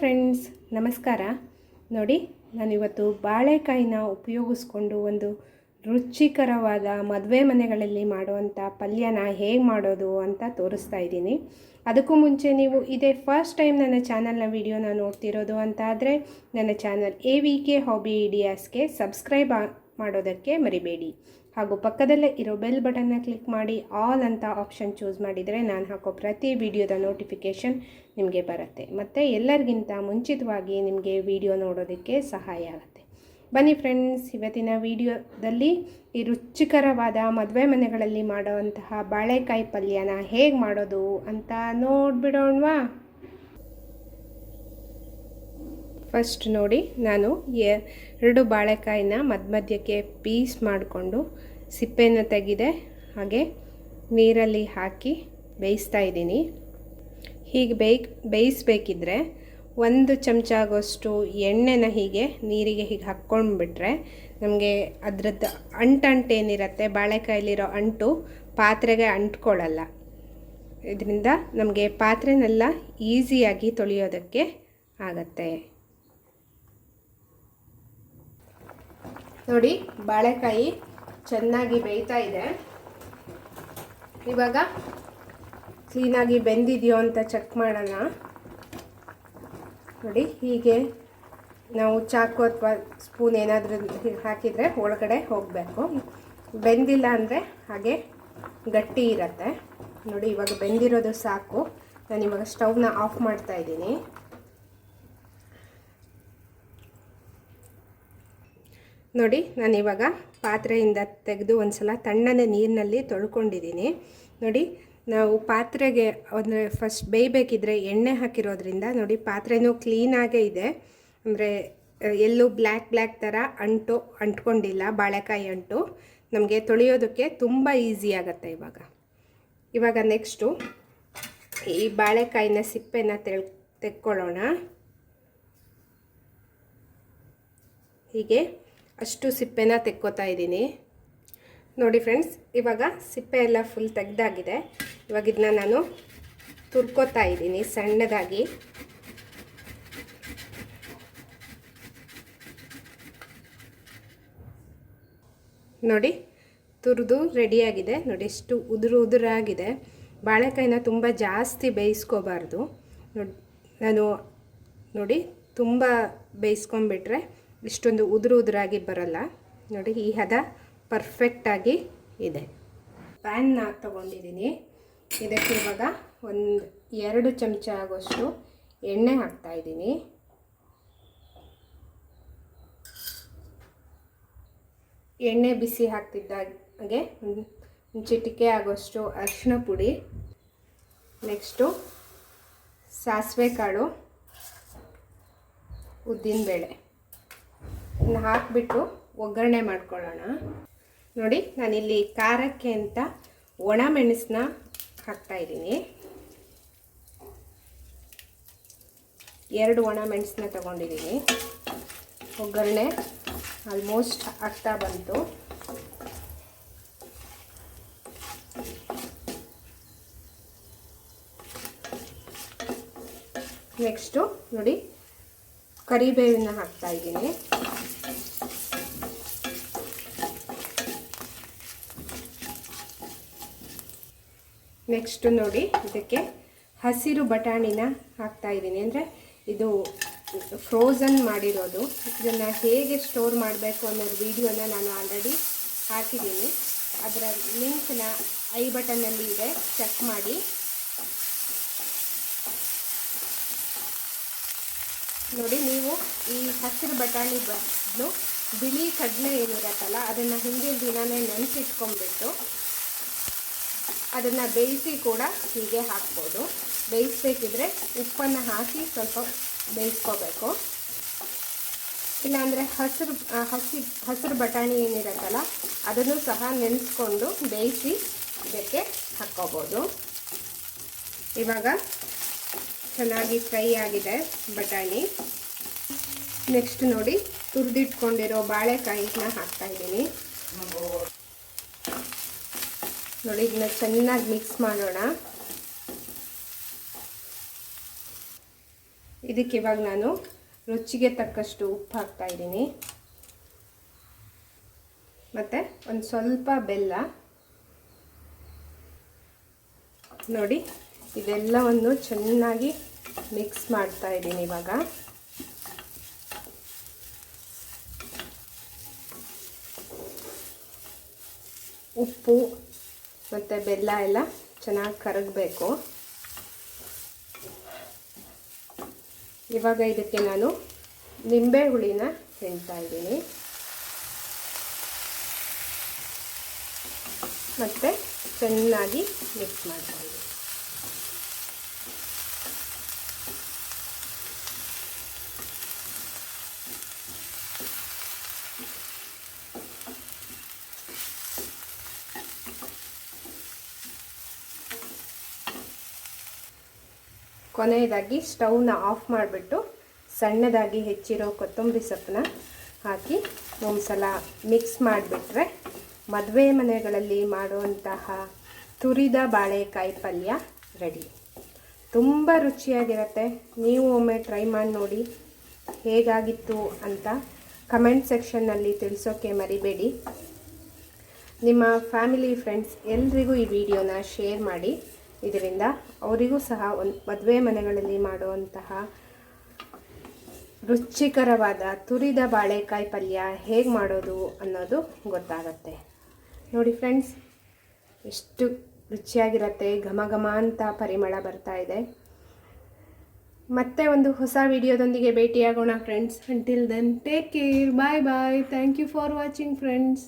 Friends ನಮಸ್ಕಾರ. ನೋಡಿ, ನಾನಿವತ್ತು ಬಾಳೆಕಾಯಿನ ಉಪಯೋಗಿಸ್ಕೊಂಡು ಒಂದು ರುಚಿಕರವಾದ ಮದುವೆ ಮನೆಗಳಲ್ಲಿ ಮಾಡುವಂಥ ಪಲ್ಯನ ಹೇಗೆ ಮಾಡೋದು ಅಂತ ತೋರಿಸ್ತಾ ಇದ್ದೀನಿ. ಅದಕ್ಕೂ ಮುಂಚೆ ನೀವು ಇದೇ ಫಸ್ಟ್ ಟೈಮ್ ನನ್ನ ಚಾನಲ್ನ ವೀಡಿಯೋನ ನೋಡ್ತಿರೋದು ಅಂತ ಆದರೆ ನನ್ನ channel A V K hobby ಇಡಿಯಾಸ್ಗೆ subscribe ಮಾಡೋದಕ್ಕೆ ಮರಿಬೇಡಿ. ಹಾಗೂ ಪಕ್ಕದಲ್ಲೇ ಇರೋ ಬೆಲ್ ಬಟನ್ನ ಕ್ಲಿಕ್ ಮಾಡಿ ಆಲ್ ಅಂತ ಆಪ್ಷನ್ ಚೂಸ್ ಮಾಡಿದರೆ ನಾನು ಹಾಕೋ ಪ್ರತಿ ವಿಡಿಯೋದ ನೋಟಿಫಿಕೇಷನ್ ನಿಮಗೆ ಬರುತ್ತೆ. ಮತ್ತು ಎಲ್ಲರಿಗಿಂತ ಮುಂಚಿತವಾಗಿ ನಿಮಗೆ ವಿಡಿಯೋ ನೋಡೋದಕ್ಕೆ ಸಹಾಯ ಆಗುತ್ತೆ. ಬನ್ನಿ ಫ್ರೆಂಡ್ಸ್, ಇವತ್ತಿನ ವಿಡಿಯೋದಲ್ಲಿ ಈ ರುಚಿಕರವಾದ ಮದುವೆ ಮನೆಗಳಲ್ಲಿ ಮಾಡುವಂತಹ ಬಾಳೆಕಾಯಿ ಪಲ್ಯನ ಹೇಗೆ ಮಾಡೋದು ಅಂತ ನೋಡಿಬಿಡೋಣವಾ? ಫಸ್ಟ್ ನೋಡಿ, ನಾನು ಎರಡು ಬಾಳೆಕಾಯಿನ ಮಧ್ಯ ಮಧ್ಯಕ್ಕೆ ಪೀಸ್ ಮಾಡಿಕೊಂಡು ಸಿಪ್ಪೆನ ತೆಗೆದೆ ಹಾಗೆ ನೀರಲ್ಲಿ ಹಾಕಿ ಬೇಯಿಸ್ತಾ ಇದ್ದೀನಿ. ಹೀಗೆ ಬೇಯ್, ಬೇಯಿಸ್ಬೇಕಿದ್ರೆ ಒಂದು ಚಮಚ ಆಗೋಷ್ಟು ಎಣ್ಣೆನ ಹೀಗೆ ನೀರಿಗೆ ಹೀಗೆ ಹಾಕ್ಕೊಂಡ್ಬಿಟ್ರೆ ನಮಗೆ ಅದ್ರದ್ದು ಅಂಟಂಟೇನಿರುತ್ತೆ, ಬಾಳೆಕಾಯಲ್ಲಿರೋ ಅಂಟು ಪಾತ್ರೆಗೆ ಅಂಟ್ಕೊಳ್ಳಲ್ಲ. ಇದರಿಂದ ನಮಗೆ ಪಾತ್ರೆನೆಲ್ಲ ಈಸಿಯಾಗಿ ತೊಳೆಯೋದಕ್ಕೆ ಆಗತ್ತೆ. ನೋಡಿ, ಬಾಳೆಕಾಯಿ ಚೆನ್ನಾಗಿ ಬೇಯ್ತಾ ಇದೆ. ಇವಾಗ ಕ್ಲೀನಾಗಿ ಬೆಂದಿದೆಯೋ ಅಂತ ಚೆಕ್ ಮಾಡೋಣ. ನೋಡಿ, ಹೀಗೆ ನಾವು ಚಾಕು ಅಥವಾ ಸ್ಪೂನ್ ಏನಾದರೂ ಹಾಕಿದರೆ ಒಳಗಡೆ ಹೋಗಬೇಕು. ಬೆಂದಿಲ್ಲ ಅಂದರೆ ಹಾಗೆ ಗಟ್ಟಿ ಇರತ್ತೆ. ನೋಡಿ, ಇವಾಗ ಬೆಂದಿರೋದು ಸಾಕು. ನಾನು ಇವಾಗ ಸ್ಟವ್ನ ಆಫ್ ಮಾಡ್ತಾ ಇದ್ದೀನಿ. ನೋಡಿ ನಾನಿವಾಗ ಪಾತ್ರೆಯಿಂದ ತೆಗೆದು ಒಂದು ಸಲ ತಣ್ಣನೆ ನೀರಿನಲ್ಲಿ ತೊಳ್ಕೊಂಡಿದ್ದೀನಿ. ನೋಡಿ, ನಾವು ಪಾತ್ರೆಗೆ ಅಂದರೆ ಫಸ್ಟ್ ಬೇಯಬೇಕಿದ್ರೆ ಎಣ್ಣೆ ಹಾಕಿರೋದ್ರಿಂದ ನೋಡಿ ಪಾತ್ರೆನೂ ಕ್ಲೀನಾಗೇ ಇದೆ. ಅಂದರೆ ಎಲ್ಲೂ ಬ್ಲ್ಯಾಕ್ ಬ್ಲ್ಯಾಕ್ ಥರ ಅಂಟು, ಅಂಟ್ಕೊಂಡಿಲ್ಲ, ಬಾಳೆಕಾಯಿ ಅಂಟು. ನಮಗೆ ತೊಳೆಯೋದಕ್ಕೆ ತುಂಬ ಈಸಿ ಆಗುತ್ತೆ ಇವಾಗ. ಇವಾಗ ನೆಕ್ಸ್ಟು ಈ ಬಾಳೆಕಾಯಿನ ಸಿಪ್ಪೆನ ತೆಳ್, ತೆಕ್ಕೊಳ್ಳೋಣ. ಹೀಗೆ. ಅಷ್ಟು ಸಿಪ್ಪೆನ ತೆಕ್ಕೋತಾ ಇದ್ದೀನಿ. ನೋಡಿ ಫ್ರೆಂಡ್ಸ್, ಇವಾಗ ಸಿಪ್ಪೆ ಎಲ್ಲ ಫುಲ್ ತೆಗ್ದಾಗಿದೆ. ಇವಾಗ ಇದನ್ನ ನಾನು ತುರ್ಕೋತಾ ಇದ್ದೀನಿ ಸಣ್ಣದಾಗಿ. ನೋಡಿ, ತುರಿದು ರೆಡಿಯಾಗಿದೆ ನೋಡಿ, ಎಷ್ಟು ಉದುರು ಉದುರಾಗಿದೆ. ಬಾಳೆಕಾಯಿನ ತುಂಬ ಜಾಸ್ತಿ ಬೇಯಿಸ್ಕೋಬಾರ್ದು. ನೋಡಿ, ನಾನು ನೋಡಿ ತುಂಬ ಬೇಯಿಸ್ಕೊಂಬಿಟ್ರೆ ಇಷ್ಟೊಂದು ಉದುರು ಉದುರಾಗಿ ಬರಲ್ಲ. ನೋಡಿ, ಈ ಹದ ಪರ್ಫೆಕ್ಟಾಗಿ ಇದೆ. ಪ್ಯಾನ್ನ ತಗೊಂಡಿದ್ದೀನಿ ಇದಕ್ಕೆ ಇವಾಗ ಒಂದು ಎರಡು ಚಮಚ ಆಗೋಷ್ಟು ಎಣ್ಣೆ ಹಾಕ್ತಾಯಿದ್ದೀನಿ ಎಣ್ಣೆ ಬಿಸಿ ಹಾಕ್ತಿದ್ದಾಗೆ ಚಿಟಿಕೆ ಆಗೋಷ್ಟು ಅರಿಶಿನ ಪುಡಿ. ನೆಕ್ಸ್ಟು ಸಾಸಿವೆ ಕಾಳು ಉದ್ದಿನಬೇಳೆ ಇದನ್ನ ಹಾಕಿಬಿಟ್ಟು ಒಗ್ಗರಣೆ ಮಾಡ್ಕೊಳ್ಳೋಣ. ನೋಡಿ, ನಾನಿಲ್ಲಿ ಖಾರಕ್ಕೆ ಅಂತ ಒಣ ಮೆಣಸನ್ನ ಹಾಕ್ತಾಯಿದ್ದೀನಿ ಎರಡು ಒಣ ಮೆಣಸನ್ನ ತಗೊಂಡಿದ್ದೀನಿ. ಒಗ್ಗರಣೆ ಆಲ್ಮೋಸ್ಟ್ ಆಗ್ತಾ ಬಂತು. ನೆಕ್ಸ್ಟು ನೋಡಿ, ಕರಿಬೇವಿನ ಹಾಕ್ತಾ ನೆಕ್ಸ್ಟು ನೋಡಿ, ಇದಕ್ಕೆ ಹಸಿರು ಬಟಾಣಿನ ಹಾಕ್ತಾ ಇದ್ದೀನಿ. ಅಂದರೆ ಇದು ಫ್ರೋಝನ್ ಮಾಡಿರೋದು. ಇದನ್ನು ಹೇಗೆ ಸ್ಟೋರ್ ಮಾಡಬೇಕು ಅನ್ನೋ ವಿಡಿಯೋನ ನಾನು ಆಲ್ರೆಡಿ ಹಾಕಿದ್ದೀನಿ. ಅದರ ಲಿಂಕ್ನ ಐ ಬಟನ್ನಲ್ಲಿ ಇದೆ. ಚೆಕ್ ಮಾಡಿ. ನೋಡಿ, ನೀವು ಈ ಹಸಿರು ಬಟಾಣಿ ಬದಲು ಬಿಳಿ ಕಡಲೆ ಏನಿರತ್ತಲ್ಲ, ಅದನ್ನು ಹಿಂದಿನ ದಿನವೇ ನೆನೆಸಿಟ್ಕೊಂಡ್ಬಿಟ್ಟು ಅದನ್ನು ಬೇಯಿಸಿ ಕೂಡ ಹೀಗೆ ಹಾಕ್ಬೋದು. ಬೇಯಿಸ್ಬೇಕಿದ್ರೆ ಉಪ್ಪನ್ನು ಹಾಕಿ ಸ್ವಲ್ಪ ಬೇಯಿಸ್ಕೋಬೇಕು. ಇಲ್ಲಾಂದರೆ ಹಸಿರು ಹಸಿ, ಹಸಿರು ಬಟಾಣಿ ಏನಿರುತ್ತಲ್ಲ, ಅದನ್ನು ಸಹ ನೆನೆಸ್ಕೊಂಡು ಬೇಯಿಸಿ ಇದಕ್ಕೆ ಹಾಕ್ಕೋಬೋದು. ಇವಾಗ ಚೆನ್ನಾಗಿ ಫ್ರೈ ಆಗಿದೆ ಬಟಾಣಿ. ನೆಕ್ಸ್ಟ್ ನೋಡಿ ತುರಿದಿಟ್ಕೊಂಡಿರೋ ಬಾಳೆಕಾಯಿನ ಹಾಕ್ತಾ ಇದ್ದೀನಿ. ನೋಡಿ, ಇದನ್ನ ಚೆನ್ನಾಗಿ ಮಿಕ್ಸ್ ಮಾಡೋಣ. ಇದಕ್ಕೆ ಇವಾಗ ನಾನು ರುಚಿಗೆ ತಕ್ಕಷ್ಟು ಉಪ್ಪು ಹಾಕ್ತಾ ಇದ್ದೀನಿ. ಮತ್ತು ಒಂದು ಸ್ವಲ್ಪ ಬೆಲ್ಲ. ನೋಡಿ, ಇದೆಲ್ಲವನ್ನು ಚೆನ್ನಾಗಿ ಮಿಕ್ಸ್ ಮಾಡ್ತಾ ಇದ್ದೀನಿ ಇವಾಗ. ಉಪ್ಪು ಮತ್ತು ಬೆಲ್ಲ ಎಲ್ಲ ಚೆನ್ನಾಗಿ ಕರಗಬೇಕು. ಇವಾಗ ಇದಕ್ಕೆ ನಾನು ನಿಂಬೆ ಹುಳಿನ ಹಿಂಡ್ತಾ ಇದ್ದೀನಿ. ಮತ್ತು ಚೆನ್ನಾಗಿ ಮಿಕ್ಸ್ ಮಾಡ್ತಾ ಇದ್ದೀನಿ. ಕೊನೆಯದಾಗಿ ಸ್ಟವ್ನ ಆಫ್ ಮಾಡಿಬಿಟ್ಟು ಸಣ್ಣದಾಗಿ ಹೆಚ್ಚಿರೋ ಕೊತ್ತಂಬರಿ ಸೊಪ್ಪನ್ನ ಹಾಕಿ ಒಂದು ಸಲ ಮಿಕ್ಸ್ ಮಾಡಿಬಿಟ್ರೆ ಮದುವೆ ಮನೆಗಳಲ್ಲಿ ಮಾಡುವಂತಹ ತುರಿದ ಬಾಳೆಕಾಯಿ ಪಲ್ಯ ರೆಡಿ. ತುಂಬ ರುಚಿಯಾಗಿರುತ್ತೆ. ನೀವು ಒಮ್ಮೆ ಟ್ರೈ ಮಾಡಿ ನೋಡಿ ಹೇಗಾಗಿತ್ತು ಅಂತ ಕಮೆಂಟ್ ಸೆಕ್ಷನ್ನಲ್ಲಿ ತಿಳಿಸೋಕ್ಕೆ ಮರಿಬೇಡಿ. ನಿಮ್ಮ ಫ್ಯಾಮಿಲಿ ಫ್ರೆಂಡ್ಸ್ ಎಲ್ರಿಗೂ ಈ ವಿಡಿಯೋನ ಶೇರ್ ಮಾಡಿ. ಇದರಿಂದ ಅವರಿಗೂ ಸಹ ಒಂದು ಮದುವೆ ಮನೆಗಳಲ್ಲಿ ಮಾಡುವಂತಹ ರುಚಿಕರವಾದ ತುರಿದ ಬಾಳೆಕಾಯಿ ಪಲ್ಯ ಹೇಗೆ ಮಾಡೋದು ಅನ್ನೋದು ಗೊತ್ತಾಗತ್ತೆ. ನೋಡಿ ಫ್ರೆಂಡ್ಸ್, ಎಷ್ಟು ರುಚಿಯಾಗಿರುತ್ತೆ, ಘಮ ಘಮ ಅಂತ ಪರಿಮಳ ಬರ್ತಾ ಇದೆ. ಮತ್ತೆ ಒಂದು ಹೊಸ ವಿಡಿಯೋದೊಂದಿಗೆ ಭೇಟಿಯಾಗೋಣ friends. Until then take care bye bye thank you for watching friends